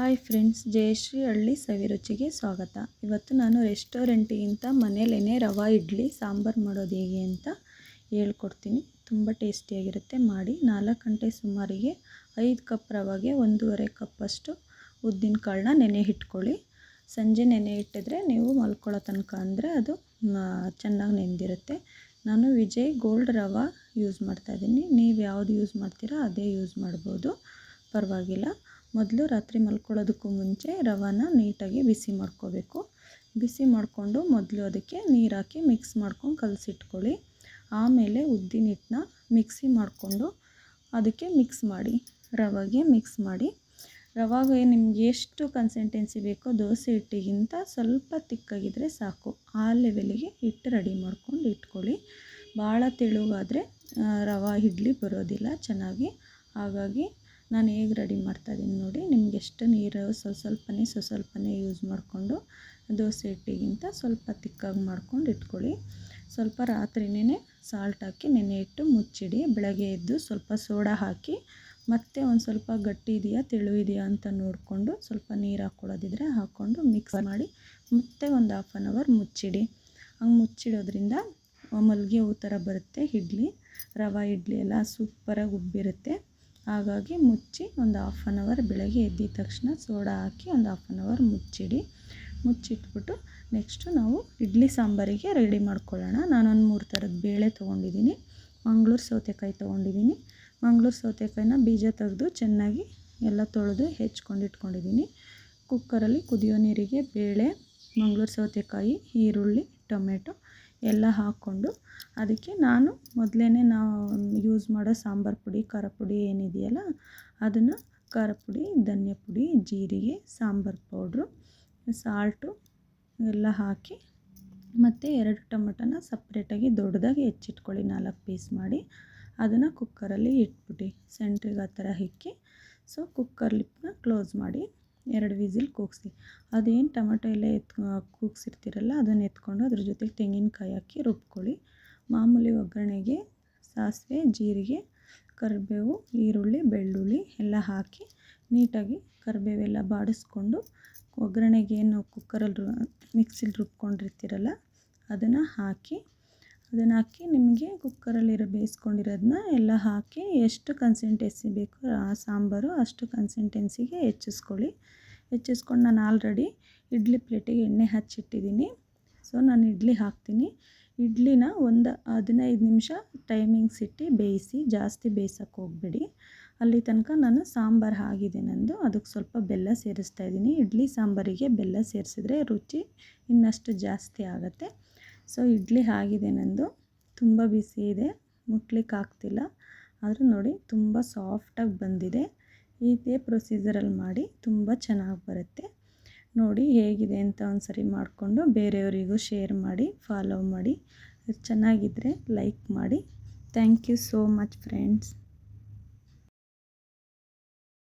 Hi friends, Jayashree ಹಳ್ಳಿ ಸವಿರುಚಿಗೆ ಸ್ವಾಗತ. ಇವತ್ತು ನಾನು ರೆಸ್ಟೋರೆಂಟಿಗಿಂತ ಮನೇಲೇ ರವಾ, ಇಡ್ಲಿ, ಸಾಂಬಾರು ಮಾಡೋದು ಹೇಗೆ ಅಂತ ಹೇಳ್ಕೊಡ್ತೀನಿ. ತುಂಬ ಟೇಸ್ಟಿಯಾಗಿರುತ್ತೆ. ಮಾಡಿ ನಾಲ್ಕು ಗಂಟೆ ಸುಮಾರಿಗೆ ಐದು ಕಪ್ ರವಾಗೆ ಒಂದೂವರೆ ಕಪ್ಪಷ್ಟು ಉದ್ದಿನ ಕಾಳನ್ನ ನೆನೆ ಇಟ್ಕೊಳ್ಳಿ. ಸಂಜೆ ನೆನೆ ಇಟ್ಟಿದ್ರೆ ನೀವು ಮಲ್ಕೊಳ್ಳೋ ತನಕ ಅಂದರೆ ಅದು ಚೆನ್ನಾಗಿ ನೆನೆದಿರುತ್ತೆ ನಾನು ವಿಜಯ್ ಗೋಲ್ಡ್ ರವಾ ಯೂಸ್ ಮಾಡ್ತಾಯಿದ್ದೀನಿ ನೀವು ಯಾವುದು ಯೂಸ್ ಮಾಡ್ತೀರಾ ಅದೇ ಯೂಸ್ ಮಾಡ್ಬೋದು. ಪರವಾಗಿಲ್ಲ. ಮೊದಲು ರಾತ್ರಿ ಮಲ್ಕೊಳ್ಳೋದಕ್ಕೂ ಮುಂಚೆ ರವಾನ ನೀಟಾಗಿ ಬಿಸಿ ಮಾಡ್ಕೋಬೇಕು. ಬಿಸಿ ಮಾಡಿಕೊಂಡು ಮೊದಲು ಅದಕ್ಕೆ ನೀರು ಹಾಕಿ ಮಿಕ್ಸ್ ಮಾಡ್ಕೊಂಡು ಕಲಸಿಟ್ಕೊಳ್ಳಿ. ಆಮೇಲೆ ಉದ್ದಿನ ಹಿಟ್ಟನ್ನ ಮಿಕ್ಸಿ ಮಾಡಿಕೊಂಡು ಅದಕ್ಕೆ ಮಿಕ್ಸ್ ಮಾಡಿ, ರವಾಗೆ ಮಿಕ್ಸ್ ಮಾಡಿ. ರವಾಗ ನಿಮ್ಗೆ ಎಷ್ಟು ಕನ್ಸಿಸ್ಟೆನ್ಸಿ ಬೇಕೋ ದೋಸೆ ಹಿಟ್ಟಿಗಿಂತ ಸ್ವಲ್ಪ ತಿಕ್ಕಾಗಿದ್ದರೆ ಸಾಕು. ಆ ಲೆವೆಲಿಗೆ ಹಿಟ್ಟು ರೆಡಿ ಮಾಡ್ಕೊಂಡು ಇಟ್ಕೊಳ್ಳಿ. ಭಾಳ ತೆಳುವಾದರೆ ರವಾ, ಇಡ್ಲಿ ಬರೋದಿಲ್ಲ ಚೆನ್ನಾಗಿ. ಹಾಗಾಗಿ ನಾನು ಹೇಗೆ ರೆಡಿ ಮಾಡ್ತಾಯಿದ್ದೀನಿ ನೋಡಿ ನಿಮ್ಗೆ ಎಷ್ಟು ನೀರು ಸ್ವಲ್ಪ ಸ್ವಲ್ಪನೇ ಸ್ವಲ್ಪ ಸ್ವಲ್ಪನೇ ಯೂಸ್ ಮಾಡಿಕೊಂಡು ದೋಸೆ ಹಿಟ್ಟಿಗಿಂತ ಸ್ವಲ್ಪ ತಿಕ್ಕಾಗಿ ಮಾಡ್ಕೊಂಡು ಇಟ್ಕೊಳ್ಳಿ. ಸ್ವಲ್ಪ ರಾತ್ರಿನೇ ಸಾಲ್ಟ್ ಹಾಕಿ ನೆನೆ ಇಟ್ಟು ಮುಚ್ಚಿಡಿ. ಬೆಳಗ್ಗೆ ಎದ್ದು ಸ್ವಲ್ಪ ಸೋಡಾ ಹಾಕಿ ಮತ್ತೆ ಒಂದು ಸ್ವಲ್ಪ ಗಟ್ಟಿ ಇದೆಯಾ ತೆಳು ಇದೆಯಾ ಅಂತ ನೋಡಿಕೊಂಡು ಸ್ವಲ್ಪ ನೀರು ಹಾಕ್ಕೊಳ್ಳೋದಿದ್ರೆ ಹಾಕ್ಕೊಂಡು ಮಿಕ್ಸ್ ಮಾಡಿ ಮತ್ತೆ ಒಂದು ಹಾಫ್ ಆನ್ ಅವರ್ ಮುಚ್ಚಿಡಿ. ಹಂಗೆ ಮುಚ್ಚಿಡೋದ್ರಿಂದ ಮಲ್ಲಿಗೆ ಹೂ ಥರ ಬರುತ್ತೆ ಇಡ್ಲಿ ರವೆ ಇಡ್ಲಿ ಎಲ್ಲ ಸೂಪರಾಗಿ ಉಬ್ಬಿರುತ್ತೆ. ಹಾಗಾಗಿ ಮುಚ್ಚಿ ಒಂದು ಹಾಫ್ ಆನ್ ಅವರ್ ಬೆಳಗ್ಗೆ ಎದ್ದಿದ ತಕ್ಷಣ ಸೋಡಾ ಹಾಕಿ ಒಂದು ಹಾಫ್ ಆನ್ ಅವರ್ ಮುಚ್ಚಿಡಿ. ಮುಚ್ಚಿಟ್ಬಿಟ್ಟು ನೆಕ್ಸ್ಟು ನಾವು ಇಡ್ಲಿ ಸಾಂಬಾರಿಗೆ ರೆಡಿ ಮಾಡ್ಕೊಳ್ಳೋಣ. ನಾನೊಂದು ಮೂರು ಥರದ ಬೇಳೆ ತೊಗೊಂಡಿದ್ದೀನಿ ಮಂಗಳೂರು ಸೌತೆಕಾಯಿ ತೊಗೊಂಡಿದ್ದೀನಿ ಮಂಗಳೂರು ಸೌತೆಕಾಯಿನ ಬೀಜ ತೆಗೆದು ಚೆನ್ನಾಗಿ ಎಲ್ಲ ತೊಳೆದು ಹೆಚ್ಕೊಂಡು ಇಟ್ಕೊಂಡಿದ್ದೀನಿ ಕುಕ್ಕರಲ್ಲಿ ಕುದಿಯೋ ನೀರಿಗೆ ಬೇಳೆ, ಮಂಗಳೂರು ಸೌತೆಕಾಯಿ, ಈರುಳ್ಳಿ, ಟೊಮೆಟೊ ಎಲ್ಲ ಹಾಕ್ಕೊಂಡು ಅದಕ್ಕೆ ನಾನು ಮೊದಲೇ ನಾವು ಯೂಸ್ ಮಾಡೋ ಸಾಂಬಾರು ಪುಡಿ, ಖಾರ ಪುಡಿ ಏನಿದೆಯಲ್ಲ ಅದನ್ನು ಖಾರ ಪುಡಿ, ಧನ್ಯ ಪುಡಿ, ಜೀರಿಗೆ, ಸಾಂಬಾರು ಪೌಡ್ರು ಸಾಲ್ಟು ಎಲ್ಲ ಹಾಕಿ ಮತ್ತು ಎರಡು ಟೊಮೆಟೊನ ಸಪ್ರೇಟಾಗಿ ದೊಡ್ಡದಾಗಿ ಹೆಚ್ಚಿಟ್ಕೊಳ್ಳಿ, ನಾಲ್ಕು ಪೀಸ್ ಮಾಡಿ. ಅದನ್ನು ಕುಕ್ಕರಲ್ಲಿ ಇಟ್ಬಿಟ್ಟು ಸೆಂಟ್ರಿಗೆ ಆ ಥರ ಇಕ್ಕಿ. ಸೊ ಕುಕ್ಕರ್ ಲಿಪ್ನ ಕ್ಲೋಸ್ ಮಾಡಿ. ಎರಡು ವಿಸಿಲ್ ಕೂಗಿಸಿ. ಅದೇನು ಟೊಮೆಟೊ ಎಲ್ಲ ಎತ್ ಕೂಗ್ಸಿರ್ತೀರಲ್ಲ, ಅದನ್ನು ಎತ್ಕೊಂಡು ಅದ್ರ ಜೊತೆಗೆ ತೆಂಗಿನಕಾಯಿ ಹಾಕಿ ರುಬ್ಕೊಳ್ಳಿ. ಮಾಮೂಲಿ ಒಗ್ಗರಣೆಗೆ ಸಾಸಿವೆ, ಜೀರಿಗೆ, ಕರಿಬೇವು, ಈರುಳ್ಳಿ, ಬೆಳ್ಳುಳ್ಳಿ ಎಲ್ಲ ಹಾಕಿ ನೀಟಾಗಿ ಕರಿಬೇವೆಲ್ಲ ಬಾಡಿಸ್ಕೊಂಡು ಒಗ್ಗರಣೆಗೆ ಏನು ಕುಕ್ಕರಲ್ಲಿ ಮಿಕ್ಸಿಲಿ ರುಬ್ಕೊಂಡಿರ್ತೀರಲ್ಲ, ಅದನ್ನು ಹಾಕಿ ಅದನ್ನು ಹಾಕಿ ನಿಮಗೆ ಕುಕ್ಕರಲ್ಲಿರೋ ಬೇಯಿಸ್ಕೊಂಡಿರೋದನ್ನ ಎಲ್ಲ ಹಾಕಿ ಎಷ್ಟು ಕನ್ಸಿಸ್ಟೆನ್ಸಿ ಬೇಕು ಆ ಸಾಂಬಾರು ಅಷ್ಟು ಕನ್ಸಿಸ್ಟೆನ್ಸಿಗೆ ಹೆಚ್ಚಿಸ್ಕೊಳ್ಳಿ. ಹೆಚ್ಚಿಸ್ಕೊಂಡು ನಾನು ಆಲ್ರೆಡಿ ಇಡ್ಲಿ ಪ್ಲೇಟಿಗೆ ಎಣ್ಣೆ ಹಚ್ಚಿಟ್ಟಿದ್ದೀನಿ ಸೊ ನಾನು ಇಡ್ಲಿ ಹಾಕ್ತೀನಿ. ಇಡ್ಲಿನ ಒಂದು ಹದಿನೈದು ನಿಮಿಷ ಟೈಮಿಂಗ್ಸ್ ಇಟ್ಟು ಬೇಯಿಸಿ ಜಾಸ್ತಿ ಬೇಯಿಸೋಕ್ಕೆ ಹೋಗಬೇಡಿ. ಅಲ್ಲಿ ತನಕ ನಾನು ಸಾಂಬಾರು ಆಗಿದೆ ನಂದು. ಅದಕ್ಕೆ ಸ್ವಲ್ಪ ಬೆಲ್ಲ ಸೇರಿಸ್ತಾ ಇದ್ದೀನಿ ಇಡ್ಲಿ ಸಾಂಬಾರಿಗೆ ಬೆಲ್ಲ ಸೇರಿಸಿದ್ರೆ ರುಚಿ ಇನ್ನಷ್ಟು ಜಾಸ್ತಿ ಆಗುತ್ತೆ. ಸೊ ಇಡ್ಲಿ ಆಗಿದೆ ನಂದು? ತುಂಬ ಬಿಸಿ ಇದೆ, ಮುಟ್ಲಿಕ್ಕೆ ಆಗ್ತಿಲ್ಲ. ಆದರೂ ನೋಡಿ ತುಂಬ ಸಾಫ್ಟಾಗಿ ಬಂದಿದೆ. ಇದೇ ಪ್ರೊಸೀಜರಲ್ಲಿ ಮಾಡಿ ತುಂಬ ಚೆನ್ನಾಗಿ ಬರುತ್ತೆ. ನೋಡಿ ಹೇಗಿದೆ ಅಂತ ಒಂದು ಸರಿ ಮಾಡಿಕೊಂಡು ಬೇರೆಯವರಿಗೂ ಶೇರ್ ಮಾಡಿ ಫಾಲೋ ಮಾಡಿ. ಚೆನ್ನಾಗಿದ್ದರೆ ಲೈಕ್ ಮಾಡಿ. Thank you so much friends